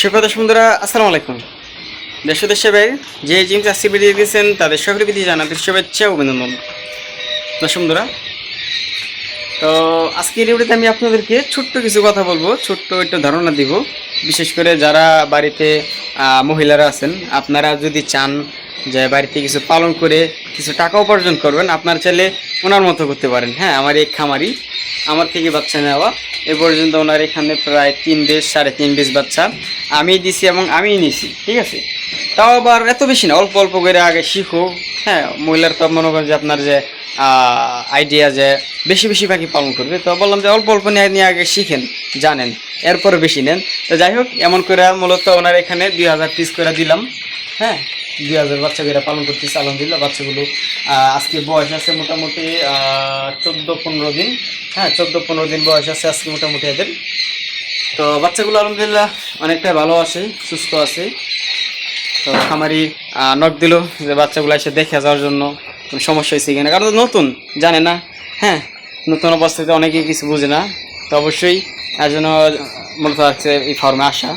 সুপ্রদর্শ বন্ধুরা, আসসালামু আলাইকুম। দেশ দেশের বাইরে যে জিম চাষি বেরিয়ে দিয়েছেন, তাদের সকলে বিধি জানাতে শুভেচ্ছা অভিনন্দন। দর্শক বন্ধুরা, তো আজকের ভিডিওতে আমি আপনাদেরকে ছোট্ট কিছু কথা বলব, ছোট্ট একটু ধারণা দিব। বিশেষ করে যারা বাড়িতে মহিলারা আছেন, আপনারা যদি চান যে বাড়িতে কিছু পালন করে কিছু টাকা উপার্জন করবেন, আপনার চাইলে ওনার মতো করতে পারেন। হ্যাঁ আমার এই খামারি আমার থেকে বাচ্চা নেওয়া। এ পর্যন্ত ওনার এখানে প্রায় তিন বেশ, সাড়ে তিন বেশ বাচ্চা। আমি দিছি এবং আমিই নিছি, ঠিক আছে? তাও আবার এত বেশি না, অল্প অল্প করে আগে শিখো। হ্যাঁ মহিলার তো মনে করেন যে আপনার যে আইডিয়া যে বেশি বেশি পাখি পালন করবে। তো বললাম যে অল্প অল্প নিয়ে নিয়ে আগে শিখেন, জানেন। এরপরে বেশি নেন। তো যাই হোক, এমন করে মূলত ওনার এখানে দুই হাজার পিস করে দিলাম। হ্যাঁ দুই হাজার বাচ্চা করে পালন করতেছে, আলহামদুলিল্লাহ, বাচ্চাগুলো আজকে বয়স আছে মোটামুটি চোদ্দ পনেরো দিন। হ্যাঁ চোদ্দ পনেরো দিন বয়স আছে আজকে মোটামুটি এদের। তো বাচ্চাগুলো আলহামদুলিল্লাহ অনেকটাই ভালো আছে, সুস্থ আছে। তো খামারি নক দিল যে বাচ্চাগুলো এসে দেখে যাওয়ার জন্য কোনো সমস্যা হয়েছে কিনা। কারণ নতুন, জানে না। হ্যাঁ নতুন অবস্থাতে অনেকেই কিছু বুঝে না। তো অবশ্যই এর জন্য মূলত হচ্ছে এই ফর্মে আসা।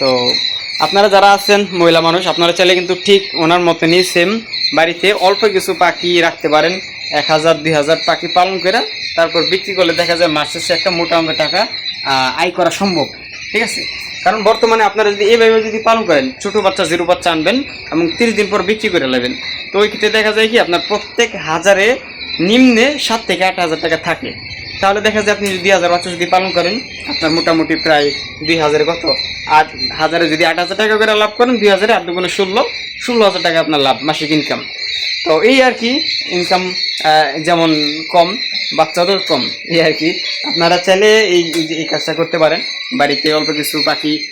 তো আপনারা যারা আছেন মহিলা মানুষ, আপনারা চাইলে কিন্তু ঠিক ওনার মতনই সেম বাড়িতে অল্প কিছু পাখি রাখতে পারেন, এক হাজার, দুই হাজার পাখি পালন করে তারপর বিক্রি করলে দেখা যায় মাস শেষে একটা মোটা অঙ্কের টাকা আয় করা সম্ভব। ঠিক আছে? কারণ বর্তমানে আপনারা যদি এইভাবে যদি পালন করেন, ছোটো বাচ্চা, জিরো বাচ্চা আনবেন এবং তিরিশ দিন পর বিক্রি করে নেবেন, তো ওই ক্ষেত্রে দেখা যায় কি আপনার প্রত্যেক হাজারে নিম্নে সাত থেকে আট হাজার টাকা থাকে। তাহলে দেখা যায় আপনি যদি দুই হাজার বাচ্চা যদি পালন করেন, আপনার মোটামুটি প্রায় দুই হাজারে কত? আট হাজারে যদি আট হাজার টাকা করে লাভ করেন, দুই হাজারে আট দুগুণে ষোলো ষোলো হাজার টাকা আপনার লাভ, মাসিক ইনকাম তো এই আর কি ইনকাম যেমন কম, বাচ্চাদের কম, এই আর কি। আপনারা চাইলে এই- এই কাজটা করতে পারেন, বাড়িতে অল্প কিছু পাখি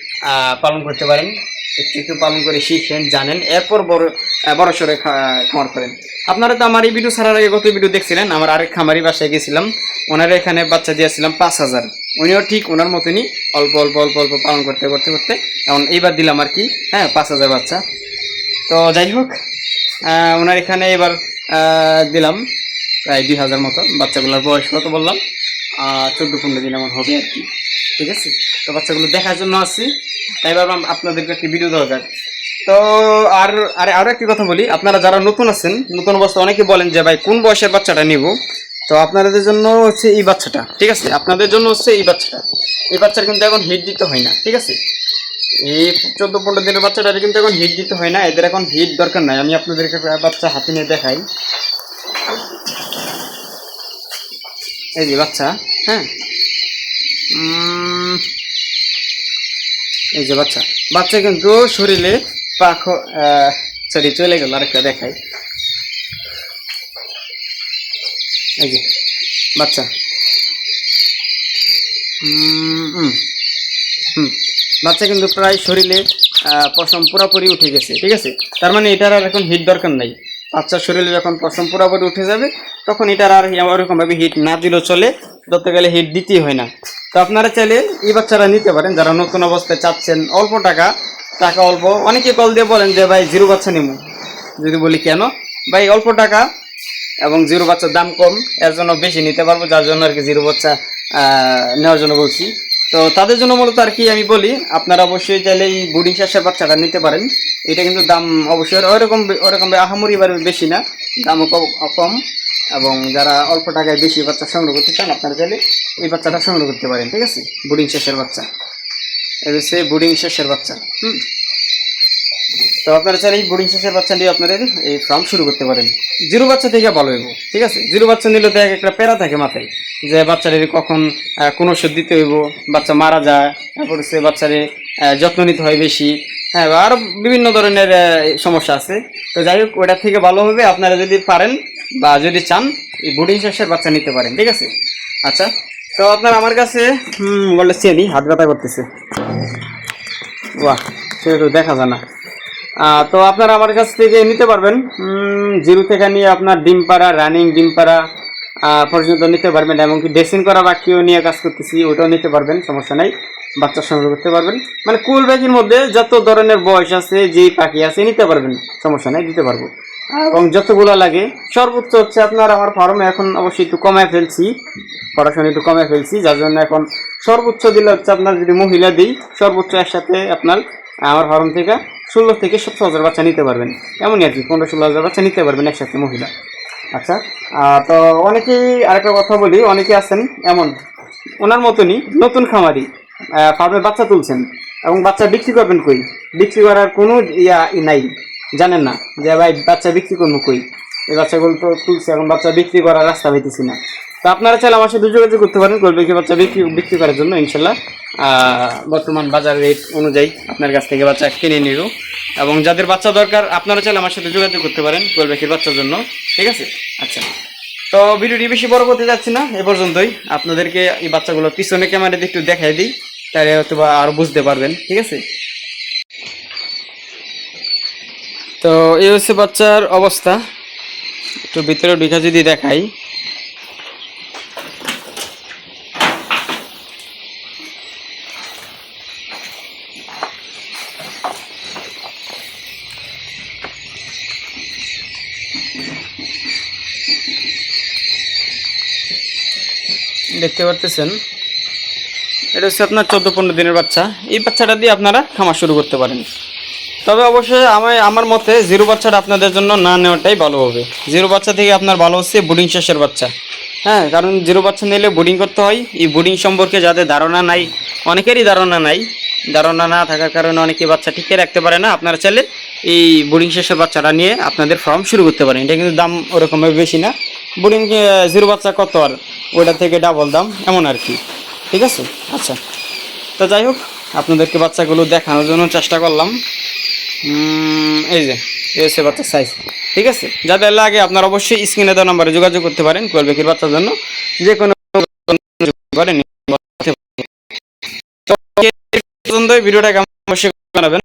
পালন করতে পারেন। একটু পালন করে শিখেন, জানেন। এরপর বড় বড় সড়ে খামার করেন। আপনারা তো আমার এই ভিডিও ছাড়ার আগে গত ভিডিও দেখছিলেন, আমার আরেক খামারি বাসায় গেছিলাম। ওনার এখানে বাচ্চা দিয়েছিলাম পাঁচ হাজার। উনিও ঠিক ওনার মতনই অল্প অল্প অল্প অল্প পালন করতে করতে করতে, এখন এইবার দিলাম আর কি হ্যাঁ পাঁচ হাজার বাচ্চা। তো যাই হোক ওনার এখানে এবার দিলাম প্রায় দুই হাজার মতো। বাচ্চাগুলোর বয়স কত বললাম? চোদ্দ, পনেরো দিন এমন হবে আর কি। ঠিক আছে? তো বাচ্চাগুলো দেখার জন্য আসছি। তাই ভাবলাম আপনাদেরকে একটি ভিডিও দরকার তো আর, আরে আরও একটি কথা বলি। আপনারা যারা নতুন আছেন, নতুন অবস্থা অনেকে বলেন যে, ভাই, কোন বয়সের বাচ্চাটা নিব? তো আপনাদের জন্য হচ্ছে এই বাচ্চাটা, ঠিক আছে? আপনাদের জন্য হচ্ছে এই বাচ্চাটা। এই বাচ্চার কিন্তু এখন হিট দিতে হয় না, ঠিক আছে? এই চোদ্দ পনেরো দিনের বাচ্চাটার কিন্তু এখন হিট দিতে হয় না। এদের এখন হিট দরকার নাই। আমি আপনাদেরকে বাচ্চা হাতে নিয়ে দেখাই। এই যে বাচ্চা হ্যাঁ? এই যে বাচ্চা। বাচ্চা কিন্তু শরীরে পাখ সরি চলে গেল আরেকটা দেখাই। এই যে, বাচ্চা। হুম। বাচ্চা কিন্তু প্রায় শরীরে পশম পুরাপুরি উঠে গেছে, ঠিক আছে? তার মানে এটার আর এখন হিট দরকার নাই। বাচ্চার শরীরে যখন পশম পুরাপুরি উঠে যাবে, তখন এটার আর ওরকমভাবে হিট না দিলেও চলে, ধরতে গেলে হিট দিতেই হয় না। তো আপনারা চাইলে এই বাচ্চারা নিতে পারেন, যারা নতুন অবস্থায় চাচ্ছেন অল্প টাকা টাকা অল্প, অনেকে কল দিয়ে বলেন যে, ভাই জিরো বাচ্চা নিব। যদি বলি, কেন? ভাই, অল্প টাকা এবং জিরো বাচ্চার দাম কম, এর জন্য বেশি নিতে পারব, যার জন্য আর কি জিরো বাচ্চা নেওয়ার জন্য বলছি। তো তাদের জন্য মূলত আর কি আমি বলি, আপনারা অবশ্যই চাইলে এই বুডিং শেষের বাচ্চাটা নিতে পারেন। এটা কিন্তু দাম অবশ্যই ওরকম ওরকম আহামরি এবার বেশি না, দামও কম- এবং যারা অল্প টাকায় বেশি বাচ্চা সংগ্রহ করতে চান, আপনারা চাইলে এই বাচ্চাটা সংগ্রহ করতে পারেন, ঠিক আছে? বুডিং শেষের বাচ্চা। এ হচ্ছে বুডিং শেষের বাচ্চা, হুম? তো আপনারা চাইলে এই বোর্ডিং শেষের বাচ্চা নিয়ে আপনাদের এই ফার্ম শুরু করতে পারেন। জিরো বাচ্চা থেকে ভালো হইব, ঠিক আছে? জিরো বাচ্চা নিলে তো এক একটা প্যারা থাকে মাথায়, যে বাচ্চাদের কখন কোন ওষুধ দিতে হইব, বাচ্চা মারা যায়, তারপর হচ্ছে বাচ্চারে যত্ন নিতে হয় বেশি হ্যাঁ আরও বিভিন্ন ধরনের সমস্যা আছে। তো যাই হোক ওটা থেকে ভালো হবে, আপনারা যদি পারেন বা যদি চান, এই বোর্ডিং শেষের বাচ্চা নিতে পারেন, ঠিক আছে? আচ্ছা তো আপনার আমার কাছে মোবাইলটা চেনি, হাত ব্যথা করতেছে। বাহ সেটা তো দেখা যায় না। তো আপনারা আমার কাছ থেকে নিতে পারবেন। জিরো থেকে নিয়ে আপনার ডিম পাড়া রানিং ডিম পাড়া পর্যন্ত নিতে পারবেন এমনকি ড্রেসিং করা বাকিও নিয়ে কাজ করতেছি ওটাও নিতে পারবেন সমস্যা নাই। বাচ্চার সংগ্রহ করতে পারবেন। মানে কুল ব্যাগের মধ্যে যত ধরনের বয়স আছে যে পাখি আছে নিতে পারবেন সমস্যা নাই দিতে পারব। এবং যতগুলো লাগে সর্বোচ্চ হচ্ছে আপনার আমার ফার্মে এখন অবশ্যই একটু কমায় ফেলছি পড়াশোনা একটু কমায় ফেলছি যার জন্য এখন সর্বোচ্চ দিলে হচ্ছে আপনার যদি মহিলা দিই সর্বোচ্চ একসাথে আপনার আমার ফার্ম থেকে ষোলো থেকে সতেরো হাজার বাচ্চা নিতে পারবেন। এমনই আর কি, পনেরো ষোলো হাজার বাচ্চা নিতে পারবেন একসাথে মহিলা। আচ্ছা তো অনেকেই আরেকটা কথা বলি অনেকে আছেন এমন, ওনার মতনই নতুন খামারি ফার্মে বাচ্চা তুলছেন এবং বাচ্চা বিক্রি করবেন কই? বিক্রি করার কোনো ইয়া নাই, জানেন না? যে ভাই বাচ্চা বিক্রি করব কই? এই বাচ্চাগুলো তো তুলছে, এখন বাচ্চা বিক্রি করার রাস্তা পাইতেছি না। তো আপনারা চাইলে আমার সাথে যোগাযোগ করতে পারেন করবে কি বাচ্চা বিক্রি বিক্রি করার জন্য, ইনশাল্লাহ। বর্তমান বাজার রেট অনুযায়ী আপনার কাছ থেকে বাচ্চা কিনে নিব। এবং যাদের বাচ্চা দরকার, আপনারা চাইলে আমার সাথে যোগাযোগ করতে পারেন কোলবেকির বাচ্চার জন্য। ঠিক আছে? আচ্ছা। তো ভিডিওটি বেশি বড় করতে যাচ্ছি না, এ পর্যন্তই। আপনাদেরকে এই বাচ্চাগুলো পিছনে ক্যামেরাতে একটু দেখাই দিই, তাহলে হয়তো বা আরও বুঝতে পারবেন। ঠিক আছে? তো এই হচ্ছে বাচ্চার অবস্থা। একটু ভিতরে ঢুকে যদি দেখাই। দেখতে পারতেছেন। এটা হচ্ছে আপনার চোদ্দ পনেরো দিনের বাচ্চা। এই বাচ্চাটা দিয়ে আপনারা খামার শুরু করতে পারেন। তবে অবশ্যই আমার আমার মতে জিরো বাচ্চাটা আপনাদের জন্য না নেওয়াটাই ভালো হবে। জিরো বাচ্চা থেকে আপনার ভালো হচ্ছে বোর্ডিং শেষের বাচ্চা। হ্যাঁ কারণ জিরো বাচ্চা নিলে বোর্ডিং করতে হয়। এই বোর্ডিং সম্পর্কে যাদের ধারণা নাই, অনেকেরই ধারণা নাই। ধারণা না থাকার কারণে অনেকে বাচ্চা টিকে রাখতে পারে না। আপনারা চাইলে এই বোর্ডিং শেষের বাচ্চাটা নিয়ে আপনাদের ফার্ম শুরু করতে পারেন। এটা কিন্তু দাম ওরকমভাবে বেশি না। বোর্ডিং জিরো বাচ্চা কত আর? ওটা থেকে ডাবল দাম এমন আর কি। ঠিক আছে? আচ্ছা। তো যাই হোক আপনাদেরকে বাচ্চাগুলো দেখানোর জন্য চেষ্টা করলাম। এই যে এই হচ্ছে বাচ্চার সাইজ ঠিক আছে? যাদের লাগে আপনারা অবশ্যই স্ক্রিনে দেওয়া নাম্বারে যোগাযোগ করতে পারেন কোয়েল বেকির বাচ্চার জন্য। যে কোনো করেন ভিডিওটা কেমন অবশ্যই জানাবেন